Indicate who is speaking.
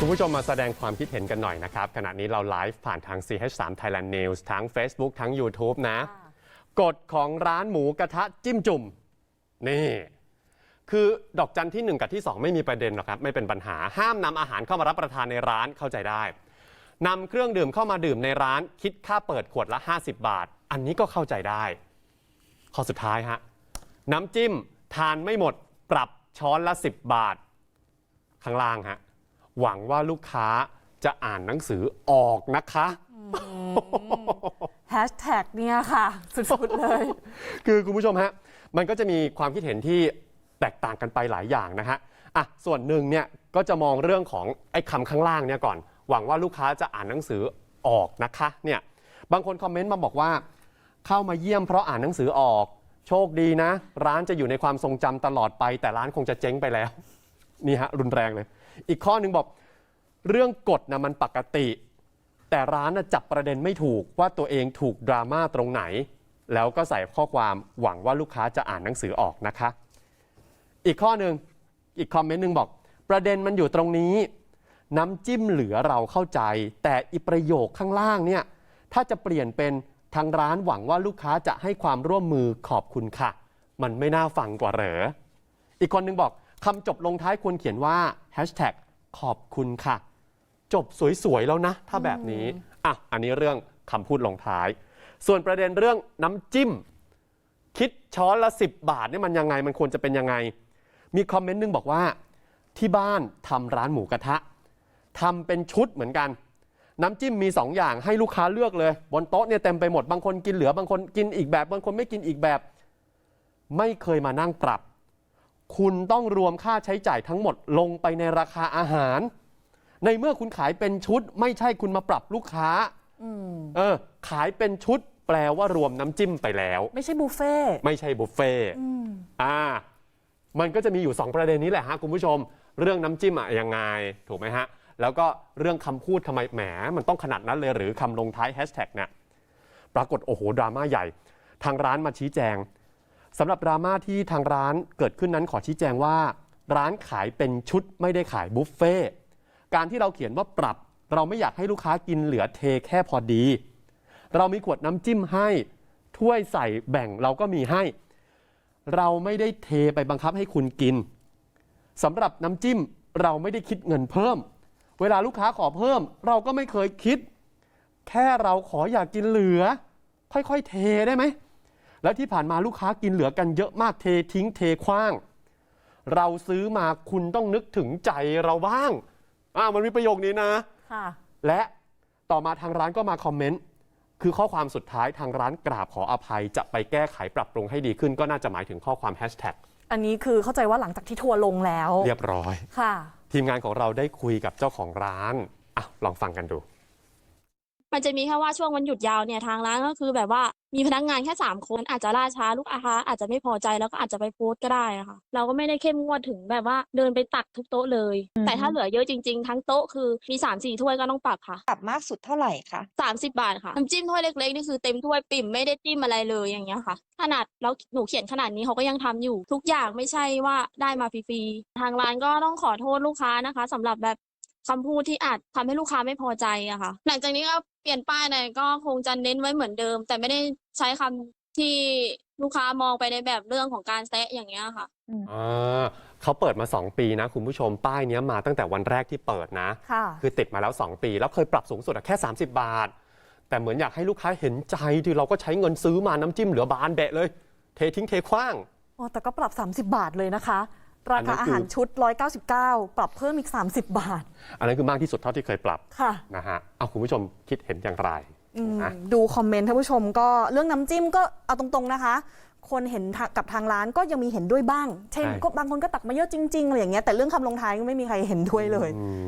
Speaker 1: คุณผู้ชมมาแสดงความคิดเห็นกันหน่อยนะครับ ขณะนี้เราไลฟ์ผ่านทาง CH3 Thailand News ทั้ง Facebook ทั้ง YouTube นะ กฎของร้านหมูกระทะจิ้มจุ่ม นี่ คือดอกจันที่ 1 กับที่ 2 ไม่มีประเด็นหรอกครับ ไม่เป็นปัญหาห้ามนำอาหารเข้ามารับประทานในร้านเข้าใจได้นำเครื่องดื่มเข้ามาดื่มในร้านคิดค่าเปิดขวดละ 50 บาท อันนี้ก็เข้าใจได้ ข้อสุดท้ายฮะน้ำจิ้มทานไม่หมดปรับช้อนละ 10 บาท ข้างล่างฮะ หวังว่าลูกค้าจะอ่านหนังสือออกนะคะ
Speaker 2: แฮชแท็กเนี่ยค่ะ สุดๆเลย
Speaker 1: คือคุณผู้ชมฮะ มันก็จะมีความคิดเห็นที่แตกต่างกันไปหลายอย่างนะฮะอะส่วนหนึ่งเนี่ยก็จะมองเรื่องของไอ้คำข้างล่างเนี่ยก่อน หวังว่าลูกค้าจะอ่านหนังสือออกนะคะเนี่ยบางคนคอมเมนต์มาบอกว่า เข้ามาเยี่ยมเพราะอ่านหนังสือออก โชคดีนะ ร้านจะอยู่ในความทรงจำตลอดไป แต่ร้านคงจะเจ๊งไปแล้ว นี่ฮะรุนแรงเลย อีกข้อหนึ่งบอกเรื่องกฎนะมันปกติ แต่ร้านนะจับประเด็นไม่ถูกว่าตัวเองถูกดราม่าตรงไหน แล้วก็ใส่ข้อความหวังว่าลูกค้าจะอ่านหนังสือออกนะคะ อีกข้อหนึ่งอีกคอมเมนต์หนึ่งบอก ประเด็นมันอยู่ตรงนี้ น้ำจิ้มเหลือเราเข้าใจ แต่อีประโยคข้างล่างเนี่ยถ้าจะเปลี่ยนเป็นทางร้านหวังว่าลูกค้าจะให้ความร่วมมือขอบคุณค่ะ มันไม่น่าฟังกว่าเหรออีกคนหนึงบอก คำจบลงท้ายควรเขียนว่า hashtag ขอบคุณค่ะ จบสวย ๆ แล้วนะ ถ้าแบบนี้ อะ อันนี้เรื่องคำพูดลงท้าย ส่วนประเด็นเรื่องน้ำจิ้ม คิดช้อนละ 10 บาทเนี่ยมันยังไงมันควรจะเป็นยังไง มีคอมเมนต์หนึงบอกว่า ที่บ้านทำร้านหมูกระทะทำเป็นชุดเหมือนกัน น้ำจิ้มมี 2 อย่างให้ลูกค้าเลือกเลย บนโต๊ะเนี่ยเต็มไปหมดบางคนกินเหลือบางคนกินอีกแบบ บางคนไม่กินอีกแบบ ไม่เคยมานั่งปรับ คุณต้องรวมค่าใช้จ่ายทั้งหมดลงไปในราคาอาหาร ในเมื่อคุณขายเป็นชุด ไม่ใช่คุณมาปรับลูกค้า
Speaker 2: อืม
Speaker 1: เออ ขายเป็นชุด แปลว่ารวมน้ำจิ้มไปแล้ว
Speaker 2: ไม่ใช่บุฟเฟ่ต์
Speaker 1: ไม่ใช่บุฟเฟ่ต์
Speaker 2: อืม
Speaker 1: อ่า มันก็จะมีอยู่ 2 ประเด็นนี้แหละฮะคุณผู้ชม เรื่องน้ำจิ้มอะยังไง ถูกไหมฮะ แล้วก็เรื่องคำพูดทำไมแหม มันต้องขนาดนั้นเลยหรือคำลงท้ายแฮชแท็กเนี่ยปรากฏโอ้โหดราม่าใหญ่ ทางร้านมาชี้แจง สำหรับดราม่าที่ทางร้านเกิดขึ้นนั้นขอชี้แจงว่า ร้านขายเป็นชุดไม่ได้ขายบุฟเฟ่การที่เราเขียนว่าปรับ เราไม่อยากให้ลูกค้ากินเหลือเทแค่พอดี เรามีขวดน้ำจิ้มให้ถ้วยใส่แบ่งเราก็มีให้ เราไม่ได้เทไปบังคับให้คุณกินสำหรับน้ำจิ้มเราไม่ได้คิดเงินเพิ่ม เวลาลูกค้าขอเพิ่ม เราก็ไม่เคยคิด แค่เราขออยากกินเหลือ ค่อยๆ เทได้ไหม แล้วที่ผ่านมาลูกค้ากินเหลือกันเยอะมากเททิ้งเทคว้าง เราซื้อมาคุณต้องนึกถึงใจเราบ้างอ่ามันมีประโยคนี้นะ
Speaker 2: ค่ะ
Speaker 1: และต่อมาทางร้านก็มาคอมเมนต์คือข้อความสุดท้ายทางร้านกราบขออภัย จะไปแก้ไขปรับปรุงให้ดีขึ้น ก็น่าจะหมายถึงข้อความแฮชแท็ก
Speaker 2: อันนี้คือเข้าใจว่าหลังจากที่ทัวร์ลงแล้ว
Speaker 1: เรียบร้อย
Speaker 2: ค่ะ
Speaker 1: ทีมงานของเราได้คุยกับเจ้าของร้านอะลองฟังกันดู
Speaker 3: มันจะมีแค่ว่าช่วงวันหยุดยาวเนี่ยทางร้านก็คือแบบว่ามีพนักงานแค่สามคนอาจจะล่าช้าลูกค้าอาจจะไม่พอใจแล้วก็อาจจะไปโพสต์ก็ได้อะค่ะ เราก็ไม่ได้เข้มงวดถึงแบบว่าเดินไปตักทุกโต๊ะเลย
Speaker 4: อือฮึ
Speaker 3: แต่ถ้าเหลือเยอะจริง ๆ ทั้งโต๊ะคือมีสามสี่ถ้วยก็ต้องปรับค่ะ
Speaker 4: ปรับมากสุดเท่าไหร่คะ
Speaker 3: สามสิบบาทค่ะน้ำจิ้มถ้วยเล็กๆนี่คือเต็มถ้วยปิ่มไม่ได้จิ้มอะไรเลยอย่างเงี้ยค่ะ ขนาดแล้วหนูเขียนขนาดนี้เขาก็ยังทำอยู่ ทุกอย่างไม่ใช่ว่าได้มาฟรีๆทางร้านก็ต้องขอโทษลูกค้านะคะสำหรับแบบ คำพูดที่อาจทำให้ลูกค้าไม่พอใจอะค่ะ หลังจากนี้ก็เปลี่ยนป้ายเนี่ยก็คงจะเน้นไว้เหมือนเดิม แต่ไม่ได้ใช้คำที่ลูกค้ามองไปในแบบเรื่องของการแซะอย่างเงี้ยค่ะ
Speaker 1: อ่าเขาเปิดมา 2 ปีนะ คุณผู้ชมป้ายเนี้ยมาตั้งแต่วันแรกที่เปิดนะ
Speaker 2: ค่ะ
Speaker 1: คือติดมาแล้ว 2 ปี แล้วเคยปรับสูงสุดอะแค่ 30 บาท แต่เหมือนอยากให้ลูกค้าเห็นใจที่เราก็ใช้เงินซื้อมาน้ำจิ้มเหลือบานเบะเลย เททิ้งเทขว้าง
Speaker 2: โอ้แต่ก็ปรับ 30 บาทเลยนะคะ รา
Speaker 1: อันนั้
Speaker 2: คานอา
Speaker 1: คือ
Speaker 2: หารชุด 199 ปรับเพิ่มอีก 30 บาท
Speaker 1: อันนั้นคือมากที่สุดเท่าที่เคยปรับ
Speaker 2: ค่ะ
Speaker 1: นะฮะเอาคุณผู้ชมคิดเห็นอย่างไร
Speaker 2: อืม
Speaker 1: นะ
Speaker 2: ดูคอมเมนต์ท่านผู้ชมก็เรื่องน้ำจิ้มก็เอาตรงๆนะคะ คนเห็นทางกับทางร้านก็ยังมีเห็นด้วยบ้าง เช่น
Speaker 1: ใช่
Speaker 2: ก็บางคนก็ตักมาเยอะจริงๆอะไรอย่างเงี้ยแต่เรื่องคำลงท้ายก็ไม่มีใครเห็นด้วยเลย
Speaker 1: อืม